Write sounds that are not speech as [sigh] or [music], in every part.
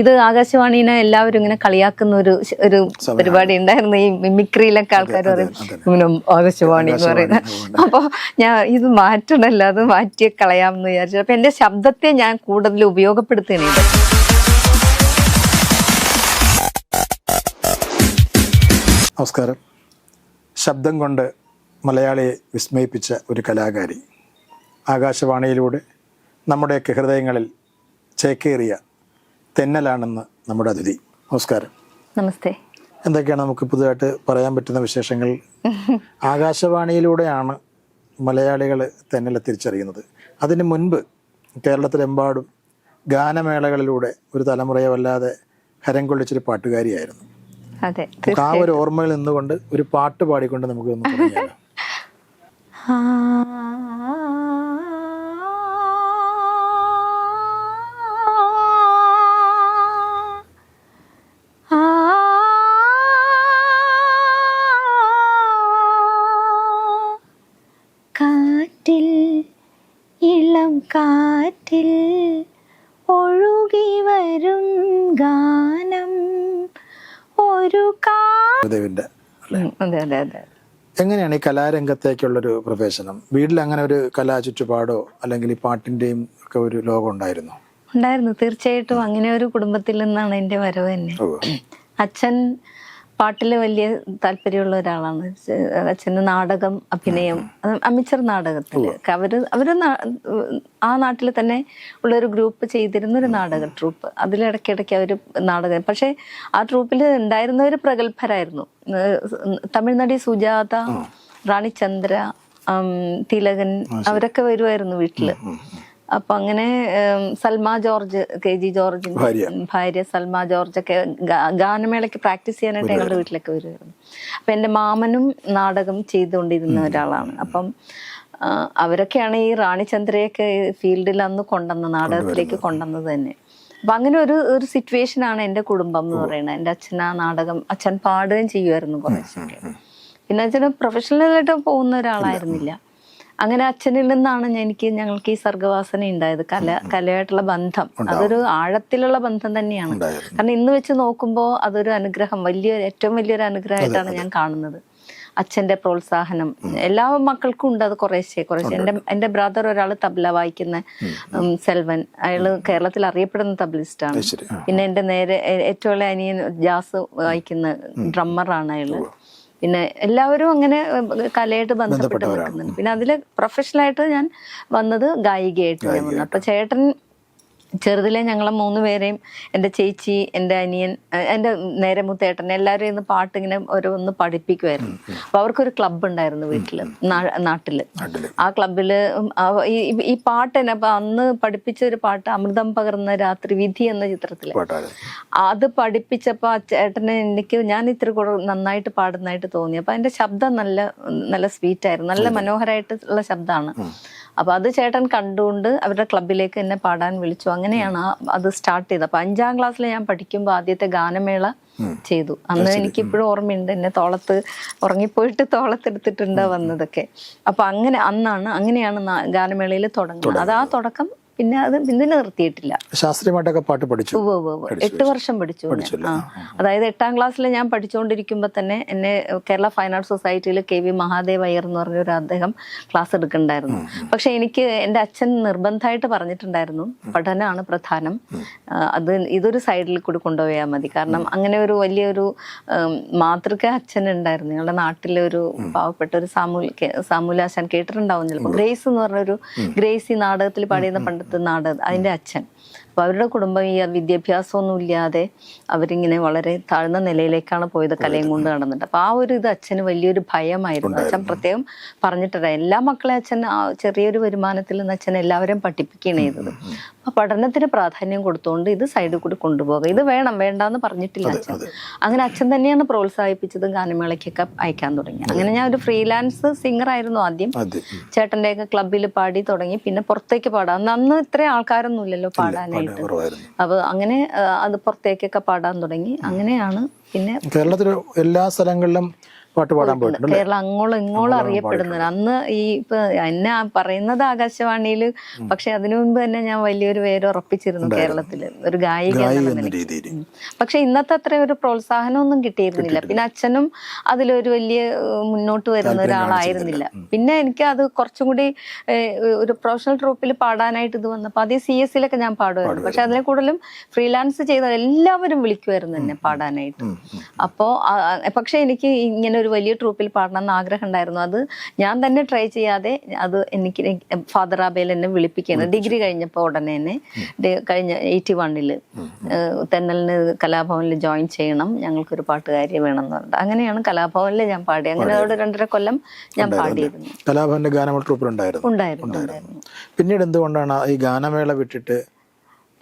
ഇത് ആകാശവാണിനെ എല്ലാവരും ഇങ്ങനെ കളിയാക്കുന്ന ഒരു ഒരു പരിപാടി ഉണ്ടായിരുന്നു. ഈ മിമിക്രിയിലൊക്കെ ആൾക്കാർ പറയും ആകാശവാണി എന്ന് പറയുന്നത്. അപ്പൊ ഞാൻ ഇത് മാറ്റണല്ലോ അത് മാറ്റി കളയാമെന്ന് വിചാരിച്ചു. അപ്പൊ എന്റെ ശബ്ദത്തെ ഞാൻ കൂടുതൽ ഉപയോഗപ്പെടുത്തുകയാണ് നമസ്കാരം. ശബ്ദം കൊണ്ട് മലയാളിയെ വിസ്മയിപ്പിച്ച ഒരു കലാകാരി. ആകാശവാണിയിലൂടെ നമ്മുടെയൊക്കെ ഹൃദയങ്ങളിൽ ചേക്കേറിയ തെന്നലാണെന്ന് നമ്മുടെ അതിഥി. നമസ്കാരം. നമസ്തേ. എന്തൊക്കെയാണ് നമുക്ക് പുതുതായിട്ട് പറയാൻ പറ്റുന്ന വിശേഷങ്ങൾ? ആകാശവാണിയിലൂടെയാണ് മലയാളികൾ തെന്നലെ തിരിച്ചറിയുന്നത്. അതിന് മുൻപ് കേരളത്തിലെമ്പാടും ഗാനമേളകളിലൂടെ ഒരു തലമുറയെ വല്ലാതെ ഹരം കൊള്ളിച്ചൊരു പാട്ടുകാരിയായിരുന്നു. ആ ഒരു ഓർമ്മയിൽ നിന്നുകൊണ്ട് ഒരു പാട്ട് പാടിക്കൊണ്ട് നമുക്ക് ഒന്ന് തുടങ്ങിയാലോ [laughs] അതെ അതെ. എങ്ങനെയാണ് ഈ കലാരംഗത്തേക്കുള്ളൊരു പ്രവേശനം? വീട്ടിൽ അങ്ങനെ ഒരു കലാ ചുറ്റുപാടോ അല്ലെങ്കിൽ ഈ പാട്ടിന്റെയും ഒക്കെ ഒരു ലോകം ഉണ്ടായിരുന്നു? ഉണ്ടായിരുന്നു. തീർച്ചയായിട്ടും അങ്ങനെ ഒരു കുടുംബത്തിൽ നിന്നാണ് എന്റെ വരവ് തന്നെ. അച്ഛൻ പാട്ടിൽ വലിയ താല്പര്യമുള്ള ഒരാളാണ്. അച്ഛന് നാടകം അഭിനയം അമിച്ചർ നാടകത്തിൽ. അവർ അവർ ആ നാട്ടിൽ തന്നെ ഉള്ള ഒരു ഗ്രൂപ്പ് ചെയ്തിരുന്ന ഒരു നാടക ട്രൂപ്പ്. അതിലിടയ്ക്കിടയ്ക്ക് അവർ നാടകം പക്ഷേ ആ ട്രൂപ്പിൽ ഉണ്ടായിരുന്നവർ പ്രഗത്ഭരായിരുന്നു. തമിഴ്നാടി സുജാത റാണി ചന്ദ്ര ഉം, തിലകൻ അവരൊക്കെ വരുമായിരുന്നു വീട്ടിൽ. അപ്പൊ അങ്ങനെ സൽമാ ജോർജ് കെ ജി ജോർജിന്റെ ഭാര്യ. സൽമാ ജോർജ് ഒക്കെ ഗാനമേളയ്ക്ക് പ്രാക്ടീസ് ചെയ്യാനായിട്ട് ഞങ്ങളുടെ വീട്ടിലൊക്കെ വരുമായിരുന്നു അപ്പൊ എന്റെ മാമനും നാടകം ചെയ്തുകൊണ്ടിരുന്ന ഒരാളാണ്. അപ്പം അവരൊക്കെയാണ് ഈ റാണിചന്ദ്രയൊക്കെ ഫീൽഡിൽ അന്ന് കൊണ്ടുവന്ന നാടകത്തിലേക്ക് കൊണ്ടുവന്നത് തന്നെ. അപ്പൊ അങ്ങനെ ഒരു ഒരു സിറ്റുവേഷൻ ആണ് എന്റെ കുടുംബം എന്ന് പറയുന്നത്. എന്റെ അച്ഛൻ ആ നാടകം അച്ഛൻ പാടുകയും ചെയ്യുമായിരുന്നു കുറച്ചൊക്കെ പിന്നെ അച്ഛന് പ്രൊഫഷണലായിട്ട് പോകുന്ന ഒരാളായിരുന്നില്ല. അങ്ങനെ അച്ഛനിൽ നിന്നാണ് എനിക്ക് ഞങ്ങൾക്ക് ഈ സർഗവാസന ഉണ്ടായത് കല കലയായിട്ടുള്ള ബന്ധം. അതൊരു ആഴത്തിലുള്ള ബന്ധം തന്നെയാണ്. കാരണം ഇന്ന് വെച്ച് നോക്കുമ്പോൾ അതൊരു അനുഗ്രഹം വലിയ ഏറ്റവും വലിയൊരു അനുഗ്രഹമായിട്ടാണ് ഞാൻ കാണുന്നത്. അച്ഛന്റെ പ്രോത്സാഹനം. എല്ലാ മക്കൾക്കും ഉണ്ട് അത് കുറേശ്ശേ കുറേശ്ശെ. എന്റെ എന്റെ ബ്രദർ ഒരാൾ തബ്ല വായിക്കുന്ന സെൽവൻ. അയാൾ കേരളത്തിൽ അറിയപ്പെടുന്ന തബ്ലിസ്റ്റാണ് പിന്നെ എന്റെ നേരെ ഏറ്റവും അനിയൻ ജാസ് വായിക്കുന്ന ഡ്രമ്മറാണ് അയാൾ. പിന്നെ എല്ലാവരും അങ്ങനെ കലയായിട്ട് ബന്ധപ്പെട്ട് നിൽക്കുന്നുണ്ട്. പിന്നെ അതിൽ പ്രൊഫഷണലായിട്ട് ഞാൻ വന്നത് ഗായികയായിട്ട് ഞാൻ വന്നു. അപ്പൊ ചേട്ടൻ ചെറുതിലെ ഞങ്ങളെ മൂന്ന് പേരെയും എന്റെ ചേച്ചി എന്റെ അനിയൻ എന്റെ നേരെ മുത്തേട്ടൻ എല്ലാവരും ഇന്ന് പാട്ട് ഇങ്ങനെ ഓരോന്ന് പഠിപ്പിക്കുമായിരുന്നു അപ്പോൾ അവർക്കൊരു ക്ലബ്ബ് ഉണ്ടായിരുന്നു വീട്ടിൽ നാ- നാട്ടിൽ. നാട്ടിൽ. ആ ക്ലബിൽ ഈ പാട്ട് തന്നെ അപ്പം അന്ന് പഠിപ്പിച്ച ഒരു പാട്ട് അമൃതം പകർന്ന രാത്രി വിധി എന്ന ചിത്രത്തിൽ അത് പഠിപ്പിച്ചപ്പോൾ ആ ചേട്ടന് എനിക്ക് ഞാൻ ഇത്ര കൂടെ നന്നായിട്ട് പാടുന്നതായിട്ട് തോന്നി. അപ്പോൾ അതിന്റെ ശബ്ദം നല്ല നല്ല സ്വീറ്റായിരുന്നു നല്ല മനോഹരമായിട്ടുള്ള ശബ്ദമാണ്. അപ്പൊ അത് ചേട്ടൻ കണ്ടുകൊണ്ട് അവരുടെ ക്ലബിലേക്ക് എന്നെ പാടാൻ വിളിച്ചു. അങ്ങനെയാണ് അത് സ്റ്റാർട്ട് ചെയ്തത്. അപ്പൊ അഞ്ചാം ക്ലാസ്സിൽ ഞാൻ പഠിക്കുമ്പോൾ ആദ്യത്തെ ഗാനമേള ചെയ്തു. അന്ന് എനിക്കിപ്പോഴും ഓർമ്മയുണ്ട്. എന്നെ തോളത്ത് ഉറങ്ങിപ്പോയിട്ട് തോളത്തെടുത്തിട്ടുണ്ട് വന്നതൊക്കെ. അപ്പൊ അങ്ങനെ അന്നാണ് അങ്ങനെയാണ് ഗാനമേളയിൽ തുടങ്ങുന്നത്. അത് ആ തുടക്കം പിന്നെ അത് പിന്നെ നിർത്തിയിട്ടില്ല. ശാസ്ത്രീയമായിട്ടൊക്കെ പാട്ട് പഠിച്ചു. എട്ട് വർഷം പഠിച്ചു. അതായത് എട്ടാം ക്ലാസ്സിൽ ഞാൻ പഠിച്ചുകൊണ്ടിരിക്കുമ്പോൾ തന്നെ എന്നെ കേരള ഫൈൻ ആർട്സ് സൊസൈറ്റിയിൽ കെ വി മഹാദേവ് അയ്യർ എന്ന് പറഞ്ഞ ഒരു അദ്ദേഹം ക്ലാസ് എടുക്കണ്ടായിരുന്നു. പക്ഷെ എനിക്ക് എന്റെ അച്ഛൻ നിർബന്ധമായിട്ട് പറഞ്ഞിട്ടുണ്ടായിരുന്നു. പഠനമാണ് പ്രധാനം. അത് ഇതൊരു സൈഡിൽ കൂടി കൊണ്ടുപോയാൽ മതി. കാരണം അങ്ങനെ ഒരു വലിയൊരു മാതൃക അച്ഛൻ ഉണ്ടായിരുന്നു. ഞങ്ങളുടെ നാട്ടിലെ ഒരു പാവപ്പെട്ട ഒരു സാമൂൽ സാമൂലാശാൻ കേട്ടിട്ടുണ്ടാവും ചിലപ്പോൾ ഗ്രേസ് എന്ന് പറഞ്ഞൊരു ഗ്രേസി നാടകത്തിൽ പാടിയുന്ന പണ്ടത്തെ നാടകം അതിന്റെ അച്ഛൻ. അപ്പൊ അവരുടെ കുടുംബം ഈ വിദ്യാഭ്യാസമൊന്നും ഇല്ലാതെ അവരിങ്ങനെ വളരെ താഴ്ന്ന നിലയിലേക്കാണ് പോയത് കലയും കൊണ്ട് നടന്നിട്ട്. അപ്പൊ ആ ഒരു ഇത് അച്ഛന് വലിയൊരു ഭയമായിരുന്നു. അച്ഛൻ പ്രത്യേകം പറഞ്ഞിട്ടുണ്ട് എല്ലാ മക്കളെ അച്ഛൻ ആ ചെറിയൊരു വരുമാനത്തിൽ നിന്ന് അച്ഛൻ എല്ലാവരും പഠിപ്പിക്കുകയാണ് ചെയ്തത്. അപ്പൊ പഠനത്തിന് പ്രാധാന്യം കൊടുത്തുകൊണ്ട് ഇത് സൈഡിൽ കൂടി കൊണ്ടുപോകുക ഇത് വേണം വേണ്ടാന്ന് പറഞ്ഞിട്ടില്ല അച്ഛൻ. അങ്ങനെ അച്ഛൻ തന്നെയാണ് പ്രോത്സാഹിപ്പിച്ചത് ഗാനമേളയ്ക്കൊക്കെ അയക്കാൻ തുടങ്ങി. അങ്ങനെ ഞാൻ ഒരു ഫ്രീലാൻസ് സിംഗർ ആയിരുന്നു ആദ്യം. ചേട്ടന്റെയൊക്കെ ക്ലബ്ബിൽ ഒക്കെ ക്ലബിൽ പാടി തുടങ്ങി. പിന്നെ പുറത്തേക്ക് പാടാം. അന്ന് ഇത്രയും ആൾക്കാരൊന്നും ഇല്ലല്ലോ പാടാനായിട്ട്. കുറവായിരുന്നു. അപ്പൊ അങ്ങനെ അത് പുറത്തേക്കൊക്കെ പാടാൻ തുടങ്ങി. അങ്ങനെയാണ് പിന്നെ കേരളത്തിലെ എല്ലാ സ്ഥലങ്ങളിലും പാട്ട് പാടാൻ പോയിട്ടുണ്ട്? കേരളം അങ്ങോളം ഇങ്ങോളം അറിയപ്പെടുന്നത്. അന്ന് ഈ ഇപ്പൊ എന്നെ പറയുന്നത് ആകാശവാണിയിൽ പക്ഷെ അതിനു മുൻപ് തന്നെ ഞാൻ വലിയൊരു പേര് ഉറപ്പിച്ചിരുന്നു കേരളത്തിൽ. ഒരു ഗായിക. പക്ഷെ ഇന്നത്തെ അത്ര ഒരു പ്രോത്സാഹനമൊന്നും കിട്ടിയിരുന്നില്ല. പിന്നെ അച്ഛനും അതിലൊരു വലിയ മുന്നോട്ട് വരുന്ന ഒരാളായിരുന്നില്ല. പിന്നെ എനിക്ക് അത് കുറച്ചും കൂടി ഒരു പ്രൊഫഷണൽ ട്രൂപ്പിൽ പാടാനായിട്ട് ഇത് വന്നപ്പോൾ അതേ സി എസ് സിയിലൊക്കെ ഞാൻ പാടുമായിരുന്നു. പക്ഷെ അതിനെ കൂടുതലും ഫ്രീലാൻസ് ചെയ്ത എല്ലാവരും വിളിക്കുമായിരുന്നു എന്നെ പാടാനായിട്ട്. അപ്പോൾ പക്ഷെ എനിക്ക് ഇങ്ങനെ ഒരു വലിയ ട്രൂപ്പിൽ പാടണം എന്ന് ആഗ്രഹം ഉണ്ടായിരുന്നു അത് ഞാൻ തന്നെ ട്രൈ ചെയ്യാതെ അത് എനിക്ക് ഫാദർ ആബേൽ എന്നെ വിളിപ്പിക്കുന്നത് ഡിഗ്രി കഴിഞ്ഞപ്പോൾ ഉടനെ തന്നെ കഴിഞ്ഞ എയ്റ്റി വണ്ണിൽ തെന്നലിന് കലാഭവനിൽ ജോയിൻ ചെയ്യണം. ഞങ്ങൾക്കൊരു പാട്ടുകാരി വേണം പറഞ്ഞു അങ്ങനെയാണ് കലാഭവനിൽ ഞാൻ പാടി അങ്ങനെ അവിടെ രണ്ടര കൊല്ലം ഞാൻ പാടിയിരുന്നു. കലാഭവന്റെ ഗാനമേള ട്രൂപ്പിൽ ഉണ്ടായിരുന്നു. ഉണ്ടായിരുന്നു. പിന്നീട് എന്തുകൊണ്ടാണ് ഈ ഗാനമേള വിട്ടിട്ട്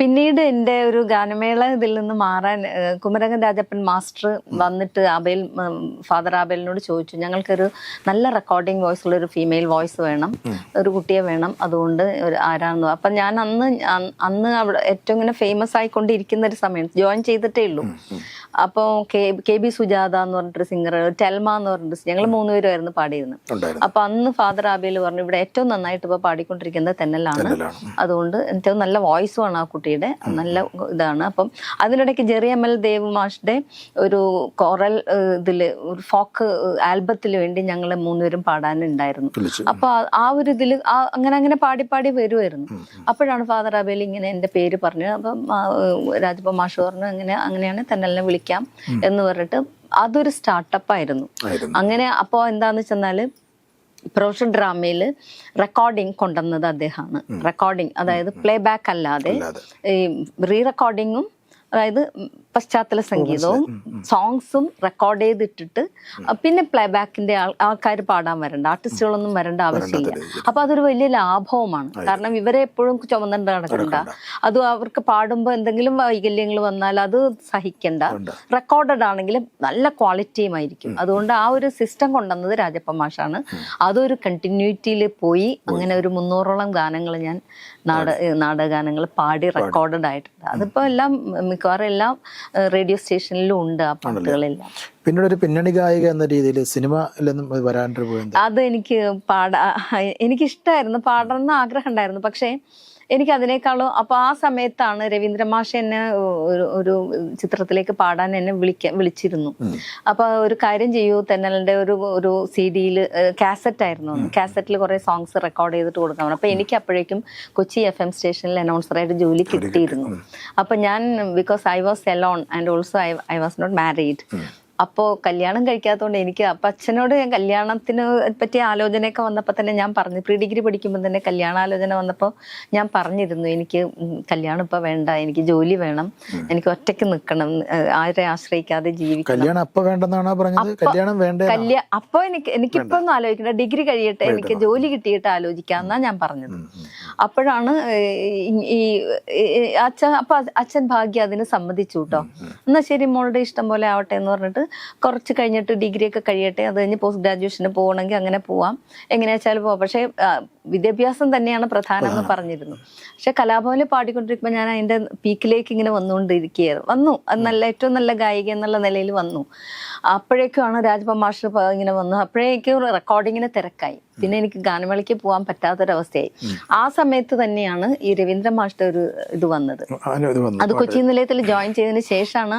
പിന്നീട് എന്റെ ഒരു ഗാനമേള ഇതിൽ നിന്ന് മാറാൻ കുമരകൻ രാജപ്പൻ മാസ്റ്റർ വന്നിട്ട് ആബേൽ ഉം, ഫാദർ ആബേലിനോട് ചോദിച്ചു ഞങ്ങൾക്കൊരു നല്ല റെക്കോർഡിംഗ് വോയിസ് ഉള്ള ഒരു ഫീമെയിൽ വോയിസ് വേണം ഒരു കുട്ടിയെ വേണം അതുകൊണ്ട് ഒരു ആരാന്ന്. അപ്പൊ ഞാൻ അന്ന് അന്ന് അവിടെ ഏറ്റവും ഇങ്ങനെ ഫേമസ് ആയിക്കൊണ്ടിരിക്കുന്ന ഒരു സമയം ജോയിൻ ചെയ്തിട്ടേ ഉള്ളൂ. അപ്പോൾ കെ കെ ബി സുജാത എന്ന് പറഞ്ഞിട്ട് സിംഗർ ടെൽമ എന്ന് പറഞ്ഞിട്ട് ഞങ്ങൾ മൂന്നുപേരുമായിരുന്നു പാടിയിരുന്നത്. ഉണ്ടായിരുന്നു. അപ്പൊ അന്ന് ഫാദർ ആബിയിൽ പറഞ്ഞു ഇവിടെ ഏറ്റവും നന്നായിട്ട് ഇപ്പൊ പാടിക്കൊണ്ടിരിക്കുന്നത് തെന്നലാണ്. അതുകൊണ്ട് ഏറ്റവും നല്ല വോയിസുമാണ് ആ കുട്ടിയുടെ. നല്ല ഇതാണ്. അപ്പം അതിനിടയ്ക്ക് ജെറി എം എൽ ദേവ് മാഷിന്റെ ഒരു കോറൽ ഇതിൽ ഇതിൽ ഒരു ഫോക്ക് ആൽബത്തിന് വേണ്ടി ഞങ്ങൾ മൂന്നുപേരും പാടാനുണ്ടായിരുന്നു. അപ്പൊ ആ- ഒരു ഇതിൽ ആ- അങ്ങനെ അങ്ങനെ പാടി പാടി വരുമായിരുന്നു അപ്പോഴാണ് ഫാദർ അബേൽ ഇങ്ങനെ എന്റെ പേര് പറഞ്ഞു അപ്പം രാജപ്പ മാഷ് പറഞ്ഞു അങ്ങനെ അങ്ങനെയാണ് തെന്നലിനെ വിളിക്കാം എന്ന് പറഞ്ഞിട്ട് അതൊരു സ്റ്റാർട്ടപ്പ് ആയിരുന്നു. അങ്ങനെ അപ്പോ എന്താന്ന് വെച്ചെന്നാൽ പ്രൊഫഷൻ ഡ്രാമയിൽ റെക്കോർഡിംഗ് കൊണ്ടുവന്നത് അദ്ദേഹമാണ്. റെക്കോർഡിംഗ് അതായത് പ്ലേ ബാക്ക് അല്ലാതെ ഈ റീ റെക്കോർഡിങ്ങും അതായത് പശ്ചാത്തല സംഗീതവും സോങ്സും റെക്കോർഡ് ചെയ്തിട്ടിട്ട് പിന്നെ പ്ലേ ബാക്കിന്റെ ആൾക്കാർ പാടാൻ വരണ്ട ആർട്ടിസ്റ്റുകളൊന്നും വരേണ്ട ആവശ്യമില്ല. അപ്പൊ അതൊരു വലിയ ലാഭവുമാണ്. കാരണം ഇവരെ എപ്പോഴും ചുമന്നിട്ട് നടക്കണ്ട. അത് അവർക്ക് പാടുമ്പോൾ എന്തെങ്കിലും വൈകല്യങ്ങൾ വന്നാൽ അത് സഹിക്കണ്ട. റെക്കോർഡഡ് ആണെങ്കിലും നല്ല ക്വാളിറ്റിയും ആയിരിക്കും അതുകൊണ്ട് ആ ഒരു സിസ്റ്റം കൊണ്ടുവന്നത് രാജപ്പ മാഷാണ്. അതൊരു കണ്ടിന്യൂറ്റിയിൽ പോയി അങ്ങനെ ഒരു മുന്നൂറോളം ഗാനങ്ങൾ ഞാൻ നാട നാടകഗാനങ്ങൾ പാടി റെക്കോർഡഡ് ആയിട്ടുണ്ട്. അതിപ്പോ എല്ലാം മിക്കവാറും എല്ലാം റേഡിയോ സ്റ്റേഷനിലും ഉണ്ട് ആ പാട്ടുകളെല്ലാം. പിന്നീട് ഒരു പിന്നണി ഗായിക എന്ന രീതിയിൽ സിനിമയിലൊന്നും വരാണ്ട് പോയത് അത് എനിക്ക് പാടാ എനിക്കിഷ്ടമായിരുന്നു പാടണം എന്ന് ആഗ്രഹം ഉണ്ടായിരുന്നു. പക്ഷേ എനിക്ക് അതിനേക്കാളും അപ്പൊ ആ സമയത്താണ് രവീന്ദ്ര മാഷ് എന്നെ ഒരു ഒരു ചിത്രത്തിലേക്ക് പാടാൻ എന്നെ വിളിക്ക വിളിച്ചിരുന്നു. അപ്പൊ ഒരു കാര്യം ചെയ്യൂ തെന്നലിന്റെ ഒരു ഒരു സി ഡിയിൽ കാസറ്റ് ആയിരുന്നു കാസറ്റിൽ കുറെ സോങ്സ് റെക്കോർഡ് ചെയ്തിട്ട് കൊടുക്കാൻ അപ്പോൾ അപ്പൊ എനിക്ക് അപ്പോഴേക്കും കൊച്ചി എഫ് എം സ്റ്റേഷനിൽ അനൗൺസറായിട്ട് ജോലി കിട്ടിയിരുന്നു. അപ്പൊ ഞാൻ because I was alone and also I I was not married അപ്പോൾ കല്യാണം കഴിക്കാത്തതുകൊണ്ട് എനിക്ക് അപ്പം അച്ഛനോട് ഞാൻ കല്യാണത്തിന് പറ്റിയ ആലോചനയൊക്കെ വന്നപ്പോൾ തന്നെ ഞാൻ പറഞ്ഞു. പ്രീ ഡിഗ്രി പഠിക്കുമ്പോൾ തന്നെ കല്യാണാലോചന വന്നപ്പോൾ ഞാൻ പറഞ്ഞിരുന്നു എനിക്ക് കല്യാണം ഇപ്പം വേണ്ട എനിക്ക് ജോലി വേണം എനിക്ക് ഒറ്റയ്ക്ക് നിൽക്കണം ആരെ ആശ്രയിക്കാതെ ജീവിക്കണം. കല്യാണം അപ്പൊ കല്യാ അപ്പൊ എനിക്ക് എനിക്കിപ്പോ ഒന്നും ആലോചിക്കണ്ട. ഡിഗ്രി കഴിയട്ടെ എനിക്ക് ജോലി കിട്ടിയിട്ട് ആലോചിക്കാന്നാ ഞാൻ പറഞ്ഞത്. അപ്പോഴാണ് ഈ- അച്ഛൻ അപ്പൊ അച്ഛൻ ഭാഗ്യ അതിന് സമ്മതിച്ചു കേട്ടോ. എന്നാ ശരി മോളുടെ ഇഷ്ടം പോലെ ആവട്ടെ എന്ന് പറഞ്ഞിട്ട് കുറച്ച് കഴിഞ്ഞിട്ട് ഡിഗ്രി ഒക്കെ കഴിയട്ടെ അത് കഴിഞ്ഞ് പോസ്റ്റ് ഗ്രാജുവേഷന് പോകണമെങ്കിൽ അങ്ങനെ പോവാം. എങ്ങനെയാ വെച്ചാൽ പോവാം. പക്ഷേ വിദ്യാഭ്യാസം തന്നെയാണ് പ്രധാനം. എന്ന് പറഞ്ഞിരുന്നു. പക്ഷെ കലാഭവനിൽ പാടിക്കൊണ്ടിരിക്കുമ്പോൾ ഞാൻ അതിന്റെ പീക്കിലേക്ക് ഇങ്ങനെ വന്നുകൊണ്ടിരിക്കുകയായിരുന്നു. വന്നു. അത് നല്ല ഏറ്റവും നല്ല ഗായിക എന്നുള്ള നിലയിൽ വന്നു. അപ്പോഴേക്കുമാണ് രാജഭവൻ മാഷ് ഇങ്ങനെ വന്നു. അപ്പോഴേക്കും റെക്കോർഡിങ്ങിന് തിരക്കായി. പിന്നെ എനിക്ക് ഗാനമേളയ്ക്ക് പോകാൻ പറ്റാത്തൊരവസ്ഥയായി. ആ സമയത്ത് തന്നെയാണ് ഈ രവീന്ദ്ര മാഷിന്റെ ഒരു ഇത് വന്നത്. അത് കൊച്ചി നിലയത്തിൽ ജോയിൻ ചെയ്തതിന് ശേഷമാണ്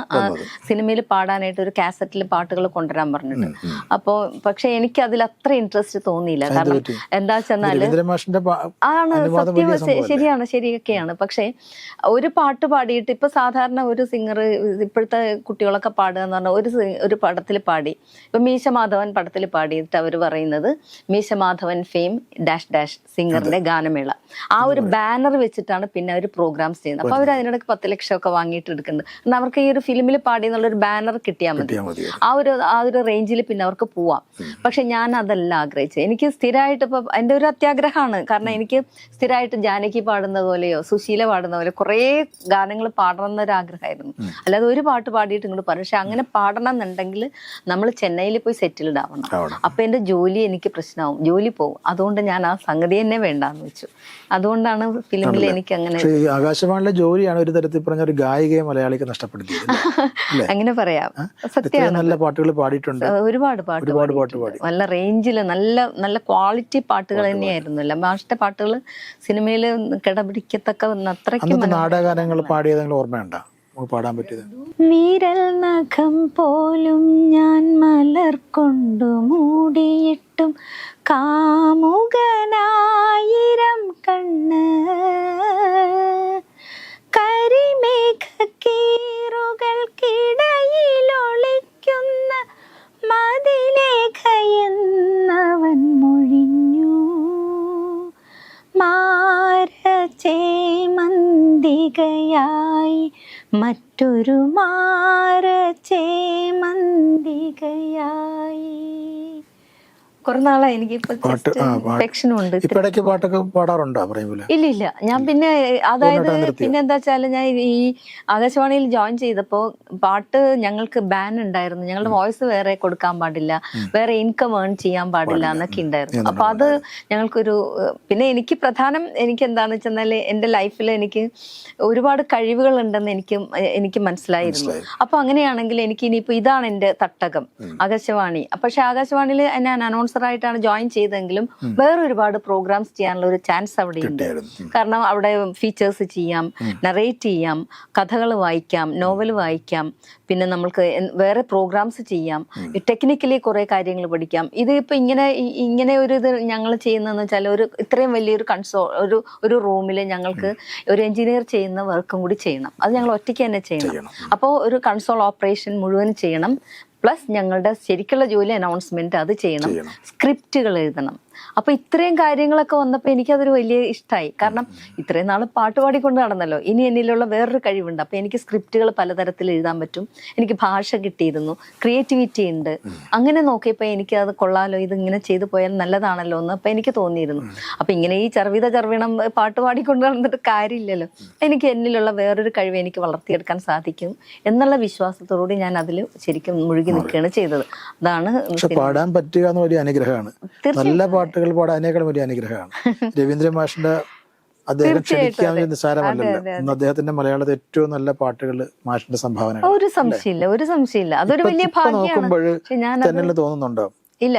സിനിമയിൽ പാടാനായിട്ട് ഒരു കാസറ്റിൽ പാട്ടുകൾ കൊണ്ടുവരാൻ പറഞ്ഞിട്ട്. അപ്പോൾ പക്ഷെ എനിക്ക് അതിൽ അത്ര ഇൻട്രസ്റ്റ് തോന്നിയില്ല. കാരണം എന്താ വെച്ചെന്നാൽ ആണ് സത്യം? ശരിയാണ് ശരിയൊക്കെയാണ്. പക്ഷേ ഒരു പാട്ട് പാടിയിട്ട് ഇപ്പൊ സാധാരണ ഒരു സിംഗർ ഇപ്പോഴത്തെ കുട്ടികളൊക്കെ പാടുക എന്ന് പറഞ്ഞാൽ ഒരു ഒരു പടത്തിൽ പാടി. ഇപ്പൊ മീശമാധവൻ പടത്തിൽ പാടിയിട്ട് അവർ പറയുന്നത് മീശമാധവൻ ഫെയിം ഡാഷ് ഡാഷ് സിംഗറിന്റെ ഗാനമേള. ആ ഒരു ബാനർ വെച്ചിട്ടാണ് പിന്നെ അവർ പ്രോഗ്രാംസ് ചെയ്യുന്നത്. അപ്പൊ അവർ അതിനിടയ്ക്ക് പത്ത് ലക്ഷം ഒക്കെ വാങ്ങിയിട്ട് എടുക്കുന്നുണ്ട്. എന്നാൽ അവർക്ക് ഈ ഒരു ഫിലിമിൽ പാടി എന്നുള്ള ഒരു ബാനർ കിട്ടിയാൽ മതി. കിട്ടിയാ മതി ആ ഒരു ആ ഒരു റേഞ്ചിൽ പിന്നെ അവർക്ക് പോവാം. പക്ഷെ ഞാൻ അതല്ല ആഗ്രഹിച്ചത്. എനിക്ക് സ്ഥിരമായിട്ട് ഇപ്പൊ എന്റെ ഒരു അത്യാഗ്രഹം ആഗ്രഹമാണ്. കാരണം എനിക്ക് സ്ഥിരമായിട്ട് ജാനകി പാടുന്ന പോലെയോ സുശീല പാടുന്ന പോലെ കുറേ ഗാനങ്ങൾ പാടണം എന്നൊരു ആഗ്രഹമായിരുന്നു അല്ലാതെ ഒരു പാട്ട് പാടിയിട്ട് ഇങ്ങോട്ട് പറയും പക്ഷെ അങ്ങനെ പാടണം എന്നുണ്ടെങ്കിൽ നമ്മൾ ചെന്നൈയിൽ പോയി സെറ്റിൽഡ് ആവണം. അപ്പൊ എന്റെ ജോലി എനിക്ക് പ്രശ്നമാവും. ജോലി പോകും അതുകൊണ്ട് ഞാൻ ആ സംഗതി തന്നെ വേണ്ടാന്ന് വെച്ചു. അതുകൊണ്ടാണ് ഫിലിമിൽ എനിക്ക് അങ്ങനെ ആകാശവാണിയിലെ ജോലിയാണ് ഒരു തരത്തിൽ പറഞ്ഞ ഒരു ഗായികയെ മലയാളിക്ക് നഷ്ടപ്പെടുത്തിയത് അല്ലേ? [laughs] അങ്ങനെ പറയാം. സത്യം സത്യമാണ് നല്ല പാട്ടുകൾ പാടിയിട്ടുണ്ട്. ഒരുപാട് പാട്ട് ഒരുപാട് പാട്ട്. പാടി. നല്ല റേഞ്ചിൽ നല്ല നല്ല ക്വാളിറ്റി പാട്ടുകൾ തന്നെയായിരുന്നു. അല്ല മാഷിന്റെ പാട്ടുകൾ സിനിമയിൽ കിടപിടിക്കത്തക്ക അത്രയ്ക്ക് അന്നത്തെ നാടകഗാനങ്ങൾ പാടിയതെങ്കിലും ഓർമ്മയുണ്ടോ? നമുക്ക് പാടാൻ പറ്റിയത്. വിരൽ നഖം പോലും ഞാൻ മലർ കൊണ്ടു മൂടിയിട്ടും കാമുകനായിരം കണ്ണ്. കരിമേഘക്കീറുകൾക്കിടയിലൊളിക്കുന്ന മറ്റൊരു മാരചേമന്തികയായി കുറെ നാളായി. എനിക്ക് ഇടയ്ക്ക് പാട്ടൊക്കെ പാടാറുണ്ടോ ഇല്ല ഇല്ല ഞാൻ പിന്നെ അതായത്? പിന്നെ എന്താ വെച്ചാൽ ഞാൻ ഈ ആകാശവാണിയിൽ ജോയിൻ ചെയ്തപ്പോ പാട്ട് ഞങ്ങൾക്ക് ബാൻ ഉണ്ടായിരുന്നു. ഞങ്ങളുടെ വോയിസ് വേറെ കൊടുക്കാൻ പാടില്ല. വേറെ ഇൻകം ഏൺ ചെയ്യാൻ പാടില്ല എന്നൊക്കെ ഉണ്ടായിരുന്നു. അപ്പൊ അത് ഞങ്ങൾക്കൊരു പിന്നെ എനിക്ക് പ്രധാനം എനിക്ക് എന്താന്ന് വെച്ചാൽ എന്റെ ലൈഫിൽ എനിക്ക് ഒരുപാട് കഴിവുകൾ ഉണ്ടെന്ന് എനിക്ക് എനിക്ക് മനസ്സിലായിരുന്നു. അപ്പൊ അങ്ങനെയാണെങ്കിൽ എനിക്ക് ഇനിയിപ്പോ ഇതാണ് എന്റെ തട്ടകം. ആകാശവാണി. പക്ഷെ ആകാശവാണിയിൽ ഞാൻ അനൗൺസർ ആയിട്ടാണ് ജോയിൻ ചെയ്തെങ്കിലും വേറെ ഒരുപാട് പ്രോഗ്രാംസ് ചെയ്യാനുള്ള ഒരു ചാൻസ് അവിടെ ഉണ്ട്. കാരണം അവിടെ ഫീച്ചേഴ്സ് ചെയ്യാം നറേറ്റ് ചെയ്യാം കഥകൾ വായിക്കാം നോവൽ വായിക്കാം പിന്നെ നമ്മൾക്ക് വേറെ പ്രോഗ്രാംസ് ചെയ്യാം ടെക്നിക്കലി കുറെ കാര്യങ്ങൾ പഠിക്കാം. ഇത് ഇപ്പൊ ഇങ്ങനെ ഇങ്ങനെ ഒരു ഇത് ഞങ്ങൾ ചെയ്യുന്നതെന്ന് വെച്ചാൽ ഒരു ഇത്രയും വലിയൊരു കൺസോൾ ഒരു ഒരു റൂമിൽ ഞങ്ങൾക്ക് ഒരു എഞ്ചിനീയർ ചെയ്യുന്ന വർക്കും കൂടി ചെയ്യണം. അത് ഞങ്ങൾ ഒറ്റയ്ക്ക് തന്നെ ചെയ്യണം. ചെയ്യണം. അപ്പോൾ ഒരു കൺസോൾ ഓപ്പറേഷൻ മുഴുവൻ ചെയ്യണം. പ്ലസ് ഞങ്ങളുടെ ശരിക്കുള്ള ജോലി അനൗൺസ്മെന്റ് അത് ചെയ്യണം ചെയ്യണം. സ്ക്രിപ്റ്റുകൾ എഴുതണം അപ്പൊ ഇത്രയും കാര്യങ്ങളൊക്കെ വന്നപ്പോൾ എനിക്കതൊരു വലിയ ഇഷ്ടമായി കാരണം ഇത്രയും നാൾ പാട്ട് പാടിക്കൊണ്ട് നടന്നല്ലോ. ഇനി എന്നിലുള്ള വേറൊരു കഴിവുണ്ട്. അപ്പൊ എനിക്ക് സ്ക്രിപ്റ്റുകൾ പലതരത്തിൽ എഴുതാൻ പറ്റും. എനിക്ക് ഭാഷ കിട്ടിയിരുന്നു. ക്രിയേറ്റിവിറ്റി ഉണ്ട്. അങ്ങനെ നോക്കിയപ്പോൾ എനിക്ക് അത് കൊള്ളാലോ ഇത് ഇങ്ങനെ ചെയ്തു പോയാൽ നല്ലതാണല്ലോ എന്ന് അപ്പൊ എനിക്ക് തോന്നിയിരുന്നു. അപ്പൊ ഇങ്ങനെ ഈ ചർവിത ചർവീണം പാട്ട് പാടിക്കൊണ്ട് നടന്നിട്ട് കാര്യമില്ലല്ലോ. എനിക്ക് എന്നിലുള്ള വേറൊരു കഴിവ് എനിക്ക് വളർത്തിയെടുക്കാൻ സാധിക്കും എന്നുള്ള വിശ്വാസത്തോടുകൂടി ഞാൻ അതിൽ ശരിക്കും മുഴുകി നിൽക്കുകയാണ് ചെയ്തത്. അതാണ് പാടാൻ പറ്റുക എന്ന് വലിയ അനുഗ്രഹമാണ്. നല്ല പാട്ടുകൾ പാടാനേക്കാളും വലിയ അനുഗ്രഹമാണ്. രവീന്ദ്ര മാഷിന്റെ അദ്ദേഹം ക്ഷണിക്കാൻ നിസ്സാരമല്ലല്ലോ ഇന്ന് അദ്ദേഹത്തിന്റെ മലയാളത്തിൽ ഏറ്റവും നല്ല പാട്ടുകൾ മാഷിന്റെ സംഭാവന ഒരു സംശയമില്ല ഒരു സംശയമില്ല. അതൊരു വലിയ നോക്കുമ്പോൾ തന്നെ തോന്നുന്നുണ്ടോ? ഇല്ല.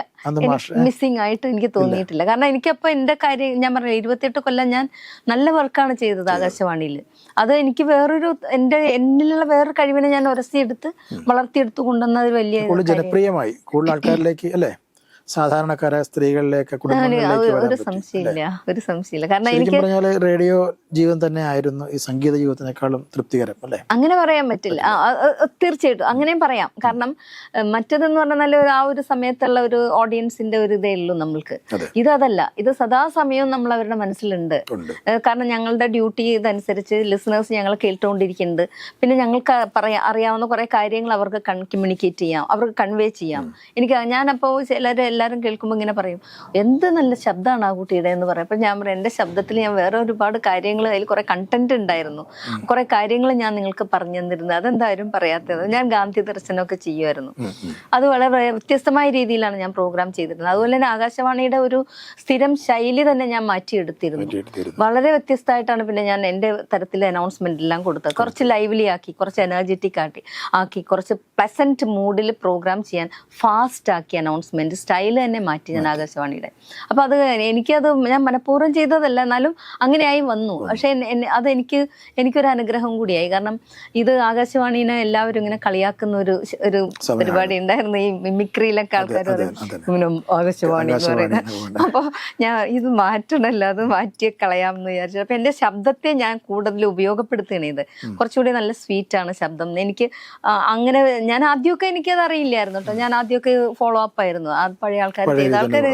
മിസ്സിങ് ആയിട്ട് എനിക്ക് തോന്നിയിട്ടില്ല. കാരണം എനിക്കപ്പോ എന്റെ കാര്യം ഞാൻ പറഞ്ഞു ഇരുപത്തിയെട്ട് കൊല്ലം ഞാൻ നല്ല വർക്കാണ് ചെയ്തത് ആകാശവാണിയിൽ അത് എനിക്ക് വേറൊരു എന്റെ എന്നിലുള്ള വേറൊരു കഴിവിനെ ഞാൻ ഉരസിയെടുത്ത് വളർത്തിയെടുത്ത് കൊണ്ടുവന്നത് വലിയ ജനപ്രിയമായി. കൂടുതൽ ആൾക്കാരിലേക്ക് അല്ലേ? സാധാരണക്കാരായ സ്ത്രീകളിലേക്ക് ഒരു ഒരു പറ്റി സംശയമില്ല ഒരു സംശയമില്ല. കാരണം എനിക്ക് പറഞ്ഞാൽ റേഡിയോ ജീവൻ തന്നെ ആയിരുന്നു ഈ സംഗീത ജീവിതത്തിനേക്കാളും തൃപ്തികരം അല്ലേ? അങ്ങനെ പറയാൻ പറ്റില്ല. തീർച്ചയായിട്ടും അങ്ങനെയും പറയാം. കാരണം മറ്റതെന്ന് പറഞ്ഞാൽ ആ ഒരു സമയത്തുള്ള ഒരു ഓഡിയൻസിന്റെ ഒരു ഇതേ ഉള്ളൂ നമ്മൾക്ക്. ഇത് അതല്ല. ഇത് സദാസമയവും നമ്മൾ അവരുടെ മനസ്സിലുണ്ട്. കാരണം ഞങ്ങളുടെ ഡ്യൂട്ടി ഇതനുസരിച്ച് ലിസണേഴ്സ് ഞങ്ങൾ കേട്ടുകൊണ്ടിരിക്കുന്നുണ്ട്. പിന്നെ ഞങ്ങൾക്ക് പറയാ അറിയാവുന്ന കുറെ കാര്യങ്ങൾ അവർക്ക് കമ്മ്യൂണിക്കേറ്റ് ചെയ്യാം. അവർക്ക് കൺവേ ചെയ്യാം. എനിക്ക് ഞാനപ്പോൾ ചിലർ എല്ലാവരും കേൾക്കുമ്പോൾ ഇങ്ങനെ പറയും എന്ത് നല്ല ശബ്ദമാണ് ആ കുട്ടിയുടെ? എന്ന് പറയും. അപ്പം ഞാൻ പറയും എന്റെ ശബ്ദത്തിൽ ഞാൻ വേറെ ഒരുപാട് കാര്യങ്ങൾ അതിൽ കുറേ കണ്ടന്റ് ഉണ്ടായിരുന്നു. കുറേ കാര്യങ്ങൾ ഞാൻ നിങ്ങൾക്ക് പറഞ്ഞു തന്നിരുന്നു അതെന്തായാലും പറയാത്തത്. ഞാൻ ഗാന്ധി ദർശനമൊക്കെ ചെയ്യുമായിരുന്നു. അത് വളരെ വ്യത്യസ്തമായ രീതിയിലാണ് ഞാൻ പ്രോഗ്രാം ചെയ്തിരുന്നത്. അതുപോലെ തന്നെ ആകാശവാണിയുടെ ഒരു സ്ഥിരം ശൈലി തന്നെ ഞാൻ മാറ്റിയെടുത്തിരുന്നു. മാറ്റിയെടുത്തിരുന്നു. വളരെ വ്യത്യസ്തമായിട്ടാണ് പിന്നെ ഞാൻ എന്റെ തരത്തിൽ അനൗൺസ്മെന്റ് എല്ലാം കൊടുത്തത്. കുറച്ച് ലൈവ്ലി ആക്കി കുറച്ച് എനർജറ്റിക് ആക്കി ആക്കി കുറച്ച് പ്ലസന്റ് മൂഡിൽ പ്രോഗ്രാം ചെയ്യാൻ ഫാസ്റ്റ് ആക്കി അനൗൺസ്മെന്റ് സ്റ്റൈൽ തന്നെ മാറ്റി ഞാൻ ആകാശവാണിയുടെ. അപ്പൊ അത് എനിക്കത് ഞാൻ മനഃപൂർവം ചെയ്തതല്ല എന്നാലും അങ്ങനെയായി വന്നു. പക്ഷേ അത് എനിക്ക് എനിക്കൊരു അനുഗ്രഹം കൂടിയായി. കാരണം ഇത് ആകാശവാണീനെ എല്ലാവരും ഇങ്ങനെ കളിയാക്കുന്ന ഒരു ഒരു പരിപാടി ഉണ്ടായിരുന്നു. ഈ മിമിക്രിയിലൊക്കെ ആൾക്കാർ ആകാശവാണി എന്ന് പറയുന്നത്. അപ്പോൾ അപ്പൊ ഞാൻ ഇത് മാറ്റണല്ലോ അത് മാറ്റി കളയാം എന്ന് വിചാരിച്ചു. അപ്പൊ എന്റെ ശബ്ദത്തെ ഞാൻ കൂടുതൽ ഉപയോഗപ്പെടുത്തുകയാണ് ഇത് കുറച്ചുകൂടി നല്ല സ്വീറ്റ് ആണ് ശബ്ദം. എനിക്ക് അങ്ങനെ ഞാൻ ആദ്യമൊക്കെ എനിക്കത് അറിയില്ലായിരുന്നു കേട്ടോ. ഞാൻ ആദ്യമൊക്കെ ഫോളോ അപ്പ് ആയിരുന്നു. ആ പഴയ ആൾക്കാർ പഴയ ചെയ്ത ആൾക്കാർ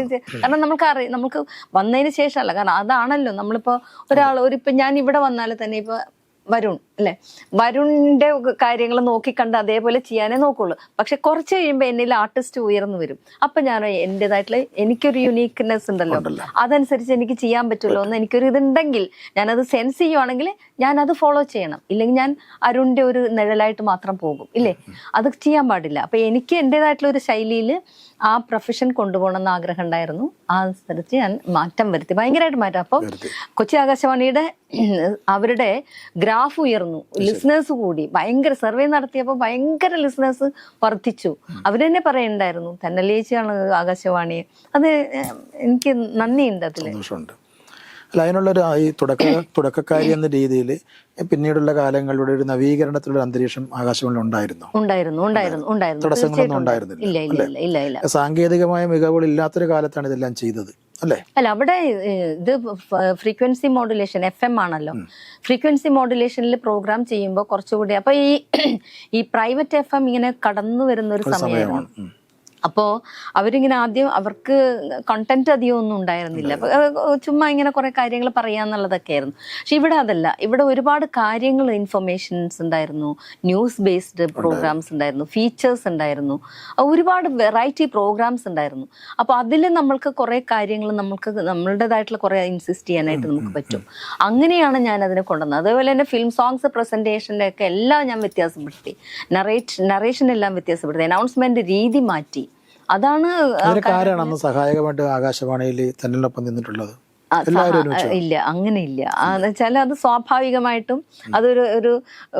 കാരണം നമുക്ക് അറിയാം നമുക്ക് വന്നതിന് ശേഷമല്ല. കാരണം അതാണല്ലോ. നമ്മളിപ്പോ ഒരാൾ ഒരു ഇപ്പൊ ഞാൻ ഇവിടെ വന്നാൽ തന്നെ ഇപ്പൊ വരുൺ അല്ലെ? വരുണിന്റെ കാര്യങ്ങൾ നോക്കിക്കണ്ട് അതേപോലെ ചെയ്യാനേ നോക്കുള്ളൂ. പക്ഷെ കുറച്ച് കഴിയുമ്പോൾ എന്നിൽ ആർട്ടിസ്റ്റ് ഉയർന്നു വരും. അപ്പൊ ഞാൻ എന്റേതായിട്ടുള്ള എനിക്കൊരു യുണീക്ക്നെസ് ഉണ്ടല്ലോ. അതനുസരിച്ച് എനിക്ക് ചെയ്യാൻ പറ്റുമല്ലോ എന്ന് എനിക്കൊരു ഇതുണ്ടെങ്കിൽ ഞാനത് സെൻസ് ചെയ്യുവാണെങ്കിൽ ഞാൻ അത് ഫോളോ ചെയ്യണം. ഇല്ലെങ്കിൽ ഞാൻ അരുണിന്റെ ഒരു നിഴലായിട്ട് മാത്രം പോകും ഇല്ലേ? അത് ചെയ്യാൻ പാടില്ല. അപ്പൊ എനിക്ക് എന്റേതായിട്ടുള്ള ഒരു ശൈലിയിൽ ആ പ്രൊഫഷൻ കൊണ്ടുപോകണം എന്ന് ആഗ്രഹം ഉണ്ടായിരുന്നു. ആ അനുസരിച്ച് ഞാൻ മാറ്റം വരുത്തി. ഭയങ്കരമായിട്ട് മാറ്റം. അപ്പോൾ കൊച്ചി ആകാശവാണിയുടെ അവരുടെ ഗ്രാഫ് ഉയർന്നു. ലിസണേഴ്സ് കൂടി. ഭയങ്കര സർവേ നടത്തിയപ്പോൾ ഭയങ്കര ലിസണേഴ്സ് വർദ്ധിച്ചു. അവരെന്നെ പറയുണ്ടായിരുന്നു. തെന്നലേച്ചിയാണ് ആകാശവാണി. അത് എനിക്ക് നന്ദിയുണ്ട് അതിൽ അല്ല അതിനുള്ളൊരു ഈ തുടക്ക [coughs] തുടക്കക്കാരി എന്ന രീതിയിൽ പിന്നീടുള്ള കാലങ്ങളിലൂടെ ഒരു നവീകരണത്തിലുള്ള അന്തരീക്ഷം ആകാശവാണിയിൽ ഉണ്ടായിരുന്നു. ഉണ്ടായിരുന്നു ഉണ്ടായിരുന്നു ഉണ്ടായിരുന്നു. തടസ്സങ്ങളൊന്നും ഉണ്ടായിരുന്നില്ല, സാങ്കേതികമായ മികവുകൾ ഇല്ലാത്തൊരു കാലത്താണ് ഇതെല്ലാം ചെയ്തത്. അല്ലേ? അല്ല അവിടെ ഇത് ഫ്രീക്വൻസി മോഡുലേഷൻ എഫ് എം ആണല്ലോ ഫ്രീക്വൻസി മോഡുലേഷനിൽ പ്രോഗ്രാം ചെയ്യുമ്പോൾ കുറച്ചുകൂടി അപ്പൊ ഈ ഈ പ്രൈവറ്റ് എഫ് എം ഇങ്ങനെ കടന്നു വരുന്ന ഒരു സമയമാണ്. അപ്പോൾ അവരിങ്ങനെ ആദ്യം അവർക്ക് കണ്ടന്റ് അധികം ഒന്നും ഉണ്ടായിരുന്നില്ല. ചുമ്മാ ഇങ്ങനെ കുറെ കാര്യങ്ങൾ പറയാന്നുള്ളതൊക്കെ ആയിരുന്നു. പക്ഷെ ഇവിടെ അതല്ല. ഇവിടെ ഒരുപാട് കാര്യങ്ങൾ ഇൻഫർമേഷൻസ് ഉണ്ടായിരുന്നു. ന്യൂസ് ബേസ്ഡ് പ്രോഗ്രാംസ് ഉണ്ടായിരുന്നു. ഫീച്ചേഴ്സ് ഉണ്ടായിരുന്നു. ഒരുപാട് വെറൈറ്റി പ്രോഗ്രാംസ് ഉണ്ടായിരുന്നു. അപ്പോൾ അതിൽ നമ്മൾക്ക് കുറെ കാര്യങ്ങൾ നമ്മൾക്ക് നമ്മളുടേതായിട്ടുള്ള കുറെ ഇൻസിസ്റ്റ് ചെയ്യാനായിട്ട് നമുക്ക് പറ്റും. അങ്ങനെയാണ് ഞാൻ അതിനെ കൊണ്ടുവന്നത്. അതേപോലെ തന്നെ ഫിലിം സോങ്സ് പ്രസന്റേഷന്റെ ഒക്കെ എല്ലാം ഞാൻ വ്യത്യാസപ്പെടുത്തി. നറേറ്റ് നറേഷൻ എല്ലാം വ്യത്യാസപ്പെടുത്തി. അനൗൺസ്മെന്റ് രീതി മാറ്റി. അതാണ് സഹായകമായിട്ട് ആകാശവാണിയിൽ തന്നിലൊപ്പം നിന്നിട്ടുള്ളത്. ഇല്ല അങ്ങനെ ഇല്ല. വെച്ചാൽ അത് സ്വാഭാവികമായിട്ടും അതൊരു ഒരു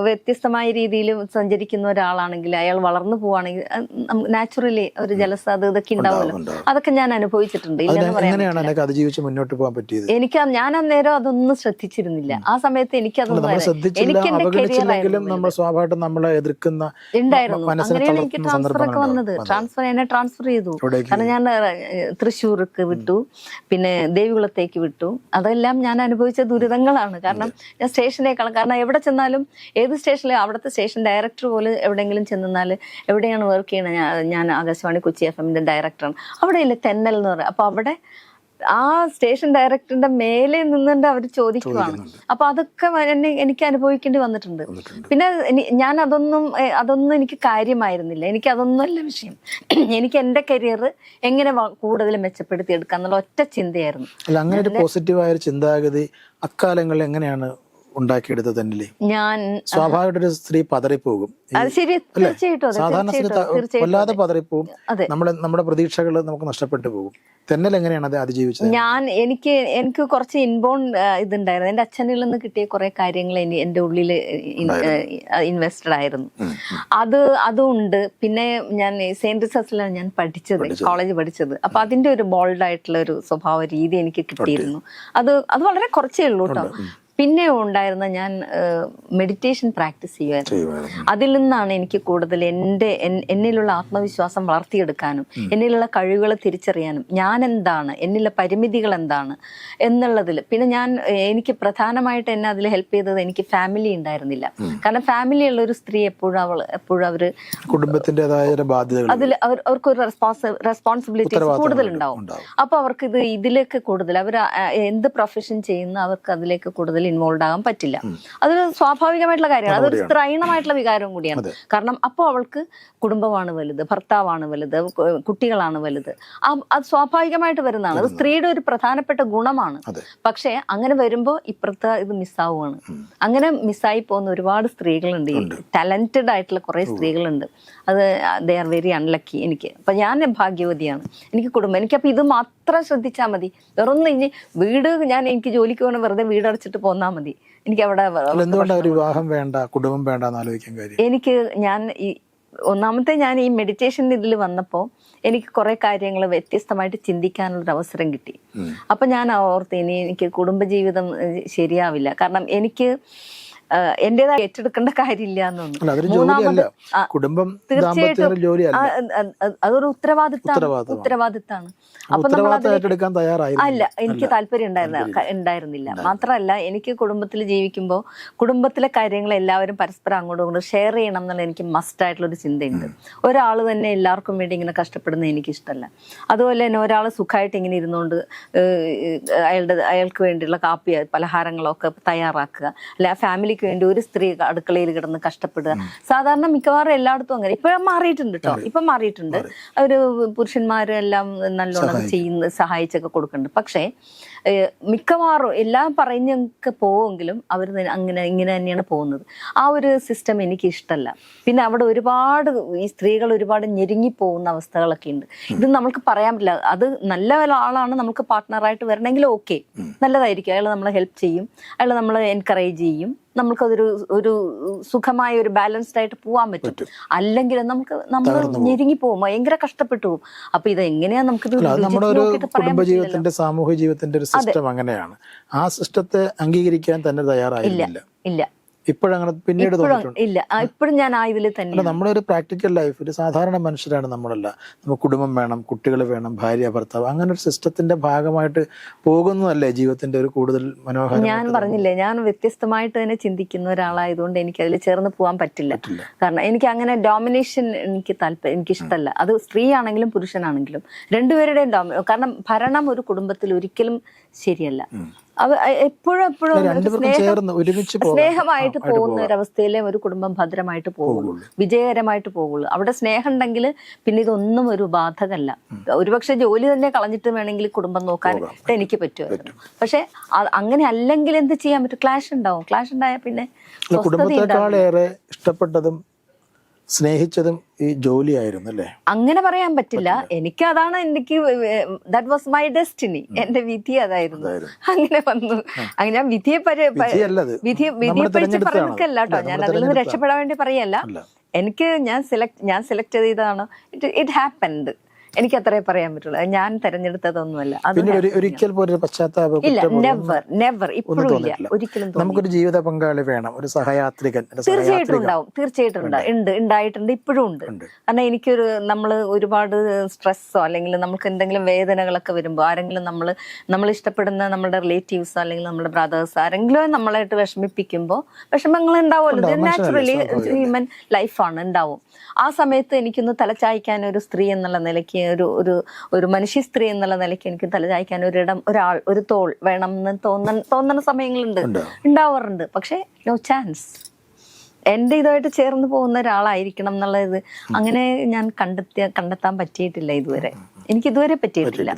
വ്യത്യസ്തമായ രീതിയിൽ സഞ്ചരിക്കുന്ന ഒരാളാണെങ്കിൽ അയാൾ വളർന്നു പോവാണെങ്കിൽ നാച്ചുറലി ഒരു ജലസാധ്യത ഇതൊക്കെ ഉണ്ടാവുമല്ലോ. അതൊക്കെ ഞാൻ അനുഭവിച്ചിട്ടുണ്ട്. മുന്നോട്ട് പോകാൻ പറ്റിയത്? എനിക്ക് ഞാൻ അന്നേരം അതൊന്നും ശ്രദ്ധിച്ചിരുന്നില്ല. ആ സമയത്ത് എനിക്ക് അതൊന്നും നമ്മൾ നമ്മളെ എതിർക്കുന്ന ഉണ്ടായിരുന്നു. അങ്ങനെയാണ് എനിക്ക് ട്രാൻസ്ഫർ ഒക്കെ വന്നത്. ട്രാൻസ്ഫർ എന്നെ ട്രാൻസ്ഫർ ചെയ്തു. കാരണം ഞാൻ തൃശ്ശൂർക്ക് വിട്ടു. പിന്നെ ദേവികുളത്തേക്ക് വിട്ടു. അതെല്ലാം ഞാൻ അനുഭവിച്ച ദുരിതങ്ങളാണ്. കാരണം ഞാൻ സ്റ്റേഷനേക്കാൾ കാരണം എവിടെ ചെന്നാലും ഏത് സ്റ്റേഷനിലും അവിടുത്തെ സ്റ്റേഷൻ ഡയറക്ടർ പോലും എവിടെയെങ്കിലും ചെന്നാൽ എവിടെയാണ് വർക്ക് ചെയ്യണത് ഞാൻ ആകാശവാണി കൊച്ചി എഫ് എമ്മിന്റെ ഡയറക്ടറാണ് അവിടെ ഇല്ല തെന്നൽ എന്ന് പറയും അപ്പോൾ അവിടെ ആ സ്റ്റേഷൻ ഡയറക്ടറിന്റെ മേലെ നിന്നുകൊണ്ട് അവർ ചോദിക്കുവാണ്. അപ്പൊ അതൊക്കെ എന്നെ എനിക്ക് അനുഭവിക്കേണ്ടി വന്നിട്ടുണ്ട്. പിന്നെ ഞാൻ അതൊന്നും അതൊന്നും എനിക്ക് കാര്യമായിരുന്നില്ല. എനിക്ക് അതൊന്നുമല്ല വിഷയം. [clears throat] എനിക്ക് എന്റെ കരിയർ എങ്ങനെ കൂടുതൽ മെച്ചപ്പെടുത്തി എടുക്കാന്നുള്ള ഒറ്റ ചിന്തയായിരുന്നു. അല്ല അങ്ങനെ ഒരു പോസിറ്റീവായ ചിന്താഗതി അക്കാലങ്ങളിൽ എങ്ങനെയാണ് ഉണ്ടാക്കിയെടുത്തത് തന്നെ ഞാൻ സ്വാഭാവികമായിട്ട് ഒരു സ്ത്രീ പതറിപ്പോകും. സാധാരണ സ്ത്രീ വല്ലാതെ പതറിപ്പോകും. നമ്മുടെ നമ്മുടെ പ്രതീക്ഷകൾ നമുക്ക് നഷ്ടപ്പെട്ടു പോകും. തെന്നൽ എങ്ങനെയാണ് അത് അതിജീവിച്ചത്? ഞാൻ എനിക്ക് എനിക്ക് കുറച്ച് ഇൻബോൺ ഇതുണ്ടായിരുന്നു. എന്റെ അച്ഛനിൽ നിന്ന് കിട്ടിയ കുറെ കാര്യങ്ങൾ എന്റെ ഉള്ളിൽ ഇൻവെസ്റ്റഡ് ആയിരുന്നു. അത് അതുണ്ട്. പിന്നെ ഞാൻ സെയിന്റ് ജോസഫിലാണ് ഞാൻ പഠിച്ചത് കോളേജ് പഠിച്ചത്. അപ്പൊ അതിന്റെ ഒരു ബോൾഡ് ആയിട്ടുള്ള ഒരു സ്വഭാവ രീതി എനിക്ക് കിട്ടിയിരുന്നു. അത് അത് വളരെ കുറച്ചേ ഉള്ളൂ കേട്ടോ പിന്നെ ഉണ്ടായിരുന്ന ഞാൻ മെഡിറ്റേഷൻ പ്രാക്ടീസ് ചെയ്യുമായിരുന്നു. അതിൽ നിന്നാണ് എനിക്ക് കൂടുതൽ എന്റെ എന്നിലുള്ള ആത്മവിശ്വാസം വളർത്തിയെടുക്കാനും എന്നിലുള്ള കഴിവുകൾ തിരിച്ചറിയാനും ഞാൻ എന്താണ് എന്നിലെ പരിമിതികൾ എന്താണ് എന്നുള്ളതിൽ. പിന്നെ ഞാൻ എനിക്ക് പ്രധാനമായിട്ട് എന്നെ അതിൽ ഹെൽപ്പ് ചെയ്തത് എനിക്ക് ഫാമിലി ഉണ്ടായിരുന്നില്ല. കാരണം ഫാമിലി ഉള്ള ഒരു സ്ത്രീ എപ്പോഴും അവൾ എപ്പോഴും അവർ കുടുംബത്തിന്റെതായ അതിൽ അവർ അവർക്ക് ഒരു റെസ്പോൺസ് ഉത്തരവാദിത്തങ്ങൾ കൂടുതൽ ഉണ്ടാവും. അപ്പോൾ അവർക്ക് ഇത് ഇതിലേക്ക് കൂടുതൽ അവർ എന്ത് പ്രൊഫഷൻ ചെയ്യുന്നു അവർക്ക് അതിലേക്ക് കൂടുതൽ ഇൻവോൾവ് ആകാൻ പറ്റില്ല. അതൊരു സ്വാഭാവികമായിട്ടുള്ള കാര്യമാണ്. അതൊരു സ്ത്രൈണമായിട്ടുള്ള വികാരവും കൂടിയാണ്. കാരണം അപ്പോൾ അവൾക്ക് കുടുംബമാണ് വലുത് ഭർത്താവാണ് വലുത് കുട്ടികളാണ് വലുത്. അത് സ്വാഭാവികമായിട്ട് വരുന്നതാണ്. അത് സ്ത്രീയുടെ ഒരു പ്രധാനപ്പെട്ട ഗുണമാണ്. പക്ഷേ അങ്ങനെ വരുമ്പോൾ ഇപ്പുറത്തെ ഇത് മിസ്സാവുകയാണ് അങ്ങനെ മിസ്സായി പോകുന്ന ഒരുപാട് സ്ത്രീകളുണ്ട് ടാലന്റഡ് ആയിട്ടുള്ള കുറേ സ്ത്രീകളുണ്ട്. അത് ദേ ആർ വെരി അൺലക്കി എനിക്ക്. അപ്പൊ ഞാൻ ഭാഗ്യവതിയാണ്. എനിക്ക് കുടുംബം. എനിക്കപ്പോൾ ഇത് മാത്രം ശ്രദ്ധിച്ചാൽ മതി. വേറൊന്നും ഇനി വീട് ഞാൻ എനിക്ക് ജോലിക്ക് പോകണം വെറുതെ വീടടച്ചിട്ട് പോന്നാൽ മതി. എനിക്ക് അവിടെ എന്തുകൊണ്ടാണ് വിവാഹം വേണ്ട കുടുംബം വേണ്ട ആലോചിക്കാൻ കാര്യം? എനിക്ക് ഞാൻ ഈ ഒന്നാമത്തെ ഞാൻ ഈ മെഡിറ്റേഷൻ ഇതിൽ വന്നപ്പോൾ എനിക്ക് കുറെ കാര്യങ്ങൾ വ്യത്യസ്തമായിട്ട് ചിന്തിക്കാനുള്ള ഒരു അവസരം കിട്ടി. അപ്പൊ ഞാൻ ഓർത്ത് ഇനി എനിക്ക് കുടുംബജീവിതം ശരിയാവില്ല. കാരണം എനിക്ക് എന്റേതായ ഏറ്റെടുക്കേണ്ട കാര്യമില്ല എന്നൊന്നും കുടുംബം തീർച്ചയായിട്ടും അതൊരു ഉത്തരവാദിത്തമാണ് ഉത്തരവാദിത്തമാണ്. അപ്പൊ നമ്മൾ അല്ല എനിക്ക് താല്പര്യം ഉണ്ടായിരുന്ന ഉണ്ടായിരുന്നില്ല. മാത്രമല്ല എനിക്ക് കുടുംബത്തിൽ ജീവിക്കുമ്പോൾ കുടുംബത്തിലെ കാര്യങ്ങൾ എല്ലാവരും പരസ്പരം അങ്ങോട്ടും ഇങ്ങോട്ടും ഷെയർ ചെയ്യണം എന്നുള്ള എനിക്ക് മസ്റ്റ് ആയിട്ടുള്ള ഒരു ചിന്തയുണ്ട് ഒരാൾ തന്നെ എല്ലാവർക്കും വേണ്ടി ഇങ്ങനെ കഷ്ടപ്പെടുന്നത് എനിക്ക് ഇഷ്ടമല്ല അതുപോലെ തന്നെ ഒരാൾ സുഖമായിട്ട് ഇങ്ങനെ ഇരുന്നുകൊണ്ട് അയാളുടെ അയാൾക്ക് വേണ്ടിയുള്ള കാപ്പി പലഹാരങ്ങളൊക്കെ തയ്യാറാക്കുക. അല്ലെ ആ ഫാമിലി ജോലിക്ക് വേണ്ടി ഒരു സ്ത്രീ അടുക്കളയിൽ കിടന്ന് കഷ്ടപ്പെടുക. സാധാരണ മിക്കവാറും എല്ലായിടത്തും അങ്ങനെ. ഇപ്പൊ മാറിയിട്ടുണ്ട് കേട്ടോ ഇപ്പൊ മാറിയിട്ടുണ്ട്. ഒരു പുരുഷന്മാരെല്ലാം നല്ലോണം ചെയ്യുന്ന സഹായിച്ചൊക്കെ കൊടുക്കുന്നുണ്ട്. പക്ഷേ മിക്കവാറും എല്ലാം പറഞ്ഞൊക്കെ പോവെങ്കിലും അവർ അങ്ങനെ ഇങ്ങനെ തന്നെയാണ് പോകുന്നത്. ആ ഒരു സിസ്റ്റം എനിക്ക് ഇഷ്ടമല്ല പിന്നെ അവിടെ ഒരുപാട് ഈ സ്ത്രീകൾ ഒരുപാട് ഞെരുങ്ങി പോകുന്ന അവസ്ഥകളൊക്കെ ഉണ്ട്. ഇത് നമുക്ക് പറയാൻ പറ്റില്ല. അത് നല്ല ആളാണ് നമുക്ക് പാർട്ട്ണറായിട്ട് വരണമെങ്കിൽ ഓക്കെ നല്ലതായിരിക്കും. അയാൾ നമ്മളെ ഹെൽപ്പ് ചെയ്യും. അയാൾ നമ്മളെ എൻകറേജ് ചെയ്യും. നമുക്കതൊരു ഒരു സുഖമായ ഒരു ബാലൻസ്ഡ് ആയിട്ട് പോകാൻ പറ്റും. അല്ലെങ്കിൽ നമുക്ക് നമ്മൾ ഞെരുങ്ങി പോകും. ഭയങ്കര കഷ്ടപ്പെട്ടു പോകും. അപ്പൊ ഇത് എങ്ങനെയാ നമുക്ക് കുടുംബജീവിതത്തിന്റെ സാമൂഹ്യ ജീവിതത്തിന്റെ ഒരു സിസ്റ്റം അങ്ങനെയാണ്. ആ സിസ്റ്റത്തെ അംഗീകരിക്കാൻ തന്നെ തയ്യാറായില്ല ഇല്ല. ഇപ്പോഴങ്ങനെ പിന്നീട് ഇപ്പോഴും ഇല്ല. ആ, ഇപ്പോഴും ഞാൻ ആ ഇതിൽ അല്ല തന്നെ നമ്മുടെ ഒരു പ്രാക്ടിക്കൽ ലൈഫ് ഒരു സാധാരണ മനുഷ്യരാണ് നമ്മളല്ല. നമുക്ക് കുടുംബം വേണം കുട്ടികൾ വേണം ഭാര്യ ഭർത്താവ് അങ്ങനെ ഒരു സിസ്റ്റത്തിന്റെ ഭാഗമായിട്ട് പോകുന്നതല്ലേ ജീവിതത്തിന്റെ ഒരു കൂടുതൽ മനോഹരം ഞാൻ പറഞ്ഞില്ലേ ഞാൻ വ്യത്യസ്തമായിട്ട് തന്നെ ചിന്തിക്കുന്ന ഒരാളായതുകൊണ്ട് എനിക്ക് അതിൽ ചേർന്ന് പോകാൻ പറ്റില്ല. കാരണം എനിക്ക് അങ്ങനെ ഡോമിനേഷൻ എനിക്ക് താല്പര്യം എനിക്ക് ഇഷ്ടമല്ല അത് സ്ത്രീ ആണെങ്കിലും പുരുഷനാണെങ്കിലും രണ്ടുപേരുടെയും ഡോമി കാരണം ഭരണം ഒരു കുടുംബത്തിൽ ഒരിക്കലും ശരിയല്ല. എപ്പോഴും എപ്പോഴും. സ്നേഹമായിട്ട് പോകുന്ന ഒരവസ്ഥയിലെ ഒരു കുടുംബം ഭദ്രമായിട്ട് പോകുള്ളൂ. വിജയകരമായിട്ട് പോകുള്ളൂ. അവിടെ സ്നേഹം ഉണ്ടെങ്കിൽ പിന്നെ ഇതൊന്നും ഒരു ബാധകല്ല. ഒരുപക്ഷെ ജോലി തന്നെ കളഞ്ഞിട്ട് വേണമെങ്കിൽ കുടുംബം നോക്കാൻ എനിക്ക് പറ്റുമായിരുന്നു പക്ഷെ അങ്ങനെ അല്ലെങ്കിൽ എന്ത് ചെയ്യാൻ പറ്റും? ക്ലാഷ് ഉണ്ടാവും. ക്ലാഷ് ഉണ്ടായാൽ പിന്നെ കുടുംബത്തെക്കാളേറെ ഇഷ്ടപ്പെട്ടതും സ്നേഹിച്ചതും ഈ ജോലിയായിരുന്നു അല്ലേ? അങ്ങനെ പറയാൻ പറ്റില്ല. എനിക്ക് അതാണ് എനിക്ക് ദാറ്റ് വാസ് മൈ ഡെസ്റ്റിനി എന്റെ വിധി അതായിരുന്നു. അങ്ങനെ വന്നു. അങ്ങനെ ഞാൻ വിധിയെ വിധിയെ പഠിച്ച് തിരഞ്ഞെടുത്തതാണ്. പറയുന്നല്ല കേട്ടോ. ഞാൻ അതിൽ നിന്ന് രക്ഷപ്പെടാൻ വേണ്ടി പറയല്ല. എനിക്ക് ഞാൻ സെലക്ട് ഞാൻ സെലക്ട് ചെയ്തതാണ്. ഇറ്റ് ഇറ്റ് ഹാപ്പൻഡ് എനിക്ക് അത്രേ പറയാൻ പറ്റുള്ളൂ. ഞാൻ തെരഞ്ഞെടുത്തതൊന്നുമല്ല. ഒരിക്കൽ പോലും പശ്ചാത്താപ ഇല്ല നെവർ നെവർ ഇപ്പോഴും ഇല്ല. ഒരിക്കലും നമുക്കൊരു ജീവിത പങ്കാളി വേണം. ഒരു സഹയാത്രികൻ തീർച്ചയായിട്ടും ഉണ്ടാവും. തീർച്ചയായിട്ടും ഉണ്ട്. ഉണ്ടായിട്ടുണ്ട് ഇപ്പോഴും ഉണ്ട്. കാരണം എനിക്കൊരു നമ്മൾ ഒരുപാട് സ്ട്രെസ്സോ അല്ലെങ്കിൽ നമുക്ക് എന്തെങ്കിലും വേദനകളൊക്കെ വരുമ്പോൾ ആരെങ്കിലും നമ്മൾ നമ്മൾ ഇഷ്ടപ്പെടുന്ന നമ്മുടെ റിലേറ്റീവ്സോ അല്ലെങ്കിൽ നമ്മുടെ ബ്രദേഴ്സ് ആരെങ്കിലും നമ്മളായിട്ട് വിഷമിപ്പിക്കുമ്പോൾ വിഷമങ്ങൾ ഉണ്ടാവുമല്ലോ. ഇത് നാച്ചുറലി ഹ്യൂമൻ ലൈഫാണ് ഉണ്ടാവും. ആ സമയത്ത് എനിക്കൊന്ന് തലചായ്ക്കാൻ ഒരു സ്ത്രീ എന്നുള്ള നിലയ്ക്ക് ഒരു ഒരു ഒരു മനുഷ്യ സ്ത്രീ എന്നുള്ള നിലയ്ക്ക് എനിക്ക് തലചായ്ക്കാൻ ഒരിടം ഒരാൾ ഒരു തോൾ വേണം എന്ന് തോന്നണ തോന്നണ സമയങ്ങളുണ്ട് ഉണ്ടാവാറുണ്ട്. പക്ഷെ നോ ചാൻസ് എന്റെ ഇതുമായിട്ട് ചേർന്ന് പോകുന്ന ഒരാളായിരിക്കണം എന്നുള്ളത് അങ്ങനെ ഞാൻ കണ്ടെത്തിയ കണ്ടെത്താൻ പറ്റിയിട്ടില്ല ഇതുവരെ. എനിക്ക് ഇതുവരെ പറ്റിയിട്ടില്ല.